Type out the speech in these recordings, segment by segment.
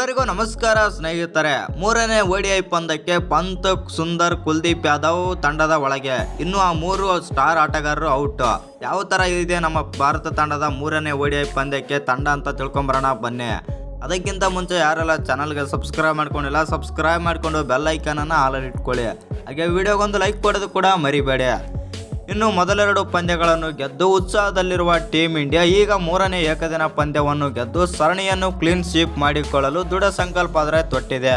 ಎಲ್ಲರಿಗೂ ನಮಸ್ಕಾರ ಸ್ನೇಹಿತರೆ. ಮೂರನೇ ಓಡಿಐ ಪಂದ್ಯಕ್ಕೆ ಪಂತ್ ಸುಂದರ್ ಕುಲ್ದೀಪ್ ಯಾದವ್ ತಂಡದ ಒಳಗೆ. ಇನ್ನು ಆ ಮೂರು ಸ್ಟಾರ್ ಆಟಗಾರರು ಔಟ್. ಯಾವ ತರ ಇದೆ ನಮ್ಮ ಭಾರತ ತಂಡದ ಮೂರನೇ ಓಡಿಐ ಪಂದ್ಯಕ್ಕೆ ತಂಡ ಅಂತ ತಿಳ್ಕೊಂಬರೋಣ ಬನ್ನಿ. ಅದಕ್ಕಿಂತ ಮುಂಚೆ ಯಾರೆಲ್ಲ ಚಾನಲ್ಗೆ ಸಬ್ಸ್ಕ್ರೈಬ್ ಮಾಡ್ಕೊಂಡಿಲ್ಲ ಸಬ್ಸ್ಕ್ರೈಬ್ ಮಾಡ್ಕೊಂಡು ಬೆಲ್ ಐಕನನ್ನು ಆಲಲ್ಲಿ ಇಟ್ಕೊಳ್ಳಿ. ಹಾಗೆ ವಿಡಿಯೋಗೊಂದು ಲೈಕ್ ಕೊಡೋದು ಕೂಡ ಮರಿಬೇಡಿ. ಇನ್ನು ಮೊದಲೆರಡು ಪಂದ್ಯಗಳನ್ನು ಗೆದ್ದು ಉತ್ಸಾಹದಲ್ಲಿರುವ ಟೀಮ್ ಇಂಡಿಯಾ ಈಗ ಮೂರನೇ ಏಕದಿನ ಪಂದ್ಯವನ್ನು ಗೆದ್ದು ಸರಣಿಯನ್ನು ಕ್ಲೀನ್ ಸ್ವೀಪ್ ಮಾಡಿಕೊಳ್ಳಲು ದೃಢ ಸಂಕಲ್ಪ ಆದರೆ ತೊಟ್ಟಿದೆ.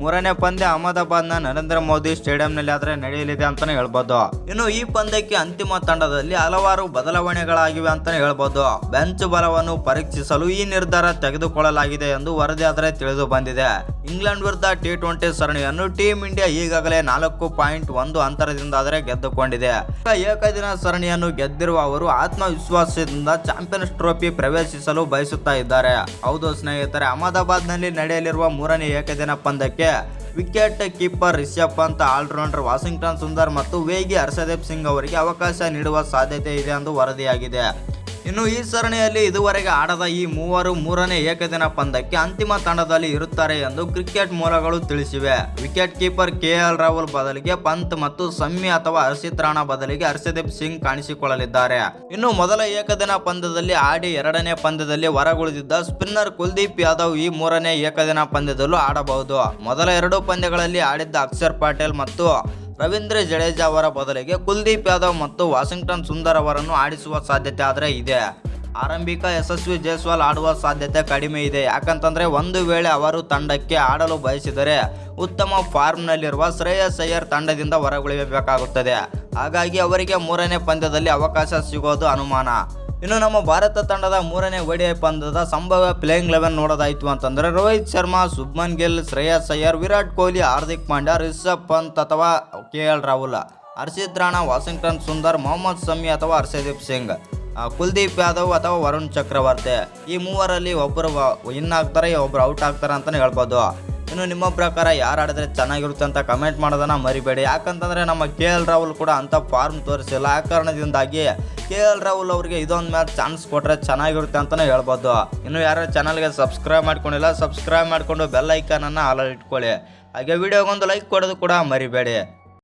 ಮೂರನೇ ಪಂದ್ಯ ಅಹಮದಾಬಾದ್ನ ನರೇಂದ್ರ ಮೋದಿ ಸ್ಟೇಡಿಯಂನಲ್ಲಿ ಆದರೆ ನಡೆಯಲಿದೆ ಅಂತಾನೆ ಹೇಳ್ಬೋದು. ಇನ್ನು ಈ ಪಂದ್ಯಕ್ಕೆ ಅಂತಿಮ ತಂಡದಲ್ಲಿ ಹಲವಾರು ಬದಲಾವಣೆಗಳಾಗಿವೆ ಅಂತಾನೆ ಹೇಳ್ಬೋದು. ಬೆಂಚ್ ಬಲವನ್ನು ಪರೀಕ್ಷಿಸಲು ಈ ನಿರ್ಧಾರ ತೆಗೆದುಕೊಳ್ಳಲಾಗಿದೆ ಎಂದು ವರದಿ ಆದರೆ ತಿಳಿದು ಬಂದಿದೆ. ಇಂಗ್ಲೆಂಡ್ ವಿರುದ್ಧ ಟಿ ಟ್ವೆಂಟಿ ಸರಣಿಯನ್ನು ಟೀಮ್ ಇಂಡಿಯಾ ಈಗಾಗಲೇ ನಾಲ್ಕು ಪಾಯಿಂಟ್ ಒಂದು ಅಂತರದಿಂದ ಆದರೆ ಗೆದ್ದುಕೊಂಡಿದೆ. ಏಕದಿನ ಸರಣಿಯನ್ನು ಗೆದ್ದಿರುವ ಅವರು ಆತ್ಮವಿಶ್ವಾಸದಿಂದ ಚಾಂಪಿಯನ್ಸ್ ಟ್ರೋಫಿ ಪ್ರವೇಶಿಸಲು ಬಯಸುತ್ತಾ ಇದ್ದಾರೆ. ಹೌದು ಸ್ನೇಹಿತರೆ, ಅಹಮದಾಬಾದ್ನಲ್ಲಿ ನಡೆಯಲಿರುವ ಮೂರನೇ ಏಕದಿನ ಪಂದ್ಯಕ್ಕೆ wicket keeper Rishabh Pant allrounder Washington Sundar ಮತ್ತು ವೇಗಿ ಹರ್ಷದೀಪ್ ಸಿಂಗ್ ಅವರಿಗೆ ಅವಕಾಶ ನೀಡುವ ಸಾಧ್ಯತೆ ಇದೆ ಎಂದು ವರದಿಯಾಗಿದೆ. ಇನ್ನು ಈ ಸರಣಿಯಲ್ಲಿ ಇದುವರೆಗೆ ಆಡದ ಈ ಮೂವರು ಮೂರನೇ ಏಕದಿನ ಪಂದ್ಯಕ್ಕೆ ಅಂತಿಮ ತಂಡದಲ್ಲಿ ಇರುತ್ತಾರೆ ಎಂದು ಕ್ರಿಕೆಟ್ ಮೂಲಗಳು ತಿಳಿಸಿವೆ. Wicket keeper K L Rahul ಬದಲಿಗೆ ಪಂತ್ ಮತ್ತು ಸಮ್ಮಿ ಅಥವಾ ಹರ್ಷಿತ್ ರಾಣಾ ಬದಲಿಗೆ ಹರ್ಷದೀಪ್ ಸಿಂಗ್ ಕಾಣಿಸಿಕೊಳ್ಳಲಿದ್ದಾರೆ. ಇನ್ನು ಮೊದಲ ಏಕದಿನ ಪಂದ್ಯದಲ್ಲಿ ಆಡಿ ಎರಡನೇ ಪಂದ್ಯದಲ್ಲಿ ಹೊರಗುಳಿದಿದ್ದ ಸ್ಪಿನ್ನರ್ ಕುಲ್ದೀಪ್ ಯಾದವ್ ಈ ಮೂರನೇ ಏಕದಿನ ಪಂದ್ಯದಲ್ಲೂ ಆಡಬಹುದು. ಮೊದಲ ಎರಡು ಪಂದ್ಯಗಳಲ್ಲಿ ಆಡಿದ್ದ ಅಕ್ಷರ್ ಪಾಟೇಲ್ ಮತ್ತು ರವೀಂದ್ರ ಜಡೇಜಾ ಅವರ ಬದಲಿಗೆ ಕುಲ್ದೀಪ್ ಯಾದವ್ ಮತ್ತು ವಾಷಿಂಗ್ಟನ್ ಸುಂದರ್ ಅವರನ್ನು ಆಡಿಸುವ ಸಾಧ್ಯತೆ ಆದರೆ ಇದೆ. ಆರಂಭಿಕ ಯಶಸ್ವಿ ಜೈಸ್ವಾಲ್ ಆಡುವ ಸಾಧ್ಯತೆ ಕಡಿಮೆ ಇದೆ. ಯಾಕಂತಂದ್ರೆ ಒಂದು ವೇಳೆ ಅವರು ತಂಡಕ್ಕೆ ಆಡಲು ಬಯಸಿದರೆ ಉತ್ತಮ ಫಾರ್ಮ್ನಲ್ಲಿರುವ ಶ್ರೇಯಸ್ ಅಯ್ಯರ್ ತಂಡದಿಂದ ಹೊರಗುಳಿಯಬೇಕಾಗುತ್ತದೆ. ಹಾಗಾಗಿ ಅವರಿಗೆ ಮೂರನೇ ಪಂದ್ಯದಲ್ಲಿ ಅವಕಾಶ ಸಿಗೋದು ಅನುಮಾನ. ಇನ್ನು ನಮ್ಮ ಭಾರತ ತಂಡದ ಮೂರನೇ ಒಡಿಐ ಪಂದ್ಯದ ಸಂಭವ ಪ್ಲೇಯಿಂಗ್ ಲೆವೆನ್ ನೋಡೋದಾಯಿತು ಅಂತಂದ್ರೆ ರೋಹಿತ್ ಶರ್ಮಾ ಸುಬ್ಮನ್ ಗಿಲ್, ಶ್ರೇಯಸ್ ಅಯ್ಯರ್, ವಿರಾಟ್ ಕೊಹ್ಲಿ, ಹಾರ್ದಿಕ್ ಪಾಂಡ್ಯ, ರಿಷಬ್ ಪಂತ್ ಅಥವಾ K L Rahul, Harshit Rana Washington Sundar, Mohammed Sami ಅಥವಾ ಹರ್ಷದೀಪ್ ಸಿಂಗ್ ಕುಲ್ದೀಪ್ ಯಾದವ್ ಅಥವಾ ವರುಣ್ ಚಕ್ರವರ್ತಿ. ಈ ಮೂವರಲ್ಲಿ ಒಬ್ಬರು ಇನ್ ಆಗ್ತಾರೆ ಒಬ್ಬರು ಔಟ್ ಆಗ್ತಾರೆ ಅಂತಲೇ ಹೇಳ್ಬೋದು. ಇನ್ನು ನಿಮ್ಮ ಪ್ರಕಾರ ಯಾರು ಆಡಿದ್ರೆ ಚೆನ್ನಾಗಿರುತ್ತೆ ಅಂತ ಕಮೆಂಟ್ ಮಾಡೋದನ್ನ ಮರಿಬೇಡಿ. ಯಾಕಂತಂದ್ರೆ ನಮ್ಮ ಕೆ ಎಲ್ ರಾಹುಲ್ ಕೂಡ ಅಂಥ ಫಾರ್ಮ್ ತೋರಿಸಿಲ್ಲ. ಆ ಕಾರಣದಿಂದಾಗಿ ಕೆ ಎಲ್ ರಾಹುಲ್ ಅವರಿಗೆ ಇದೊಂದು ಮ್ಯಾಚ್ ಚಾನ್ಸ್ ಕೊಟ್ಟರೆ ಚೆನ್ನಾಗಿರುತ್ತೆ ಅಂತಲೇ ಹೇಳ್ಬೋದು. ಇನ್ನು ಯಾರು ಚಾನಲ್ಗೆ ಸಬ್ಸ್ಕ್ರೈಬ್ ಮಾಡ್ಕೊಂಡಿಲ್ಲ ಸಬ್ಸ್ಕ್ರೈಬ್ ಮಾಡಿಕೊಂಡು ಬೆಲ್ ಐಕಾನನ್ನು ಆಲ್ ಇಟ್ಕೊಳ್ಳಿ. ಹಾಗೆ ವಿಡಿಯೋಗೊಂದು ಲೈಕ್ ಕೊಡೋದು ಕೂಡ ಮರಿಬೇಡಿ.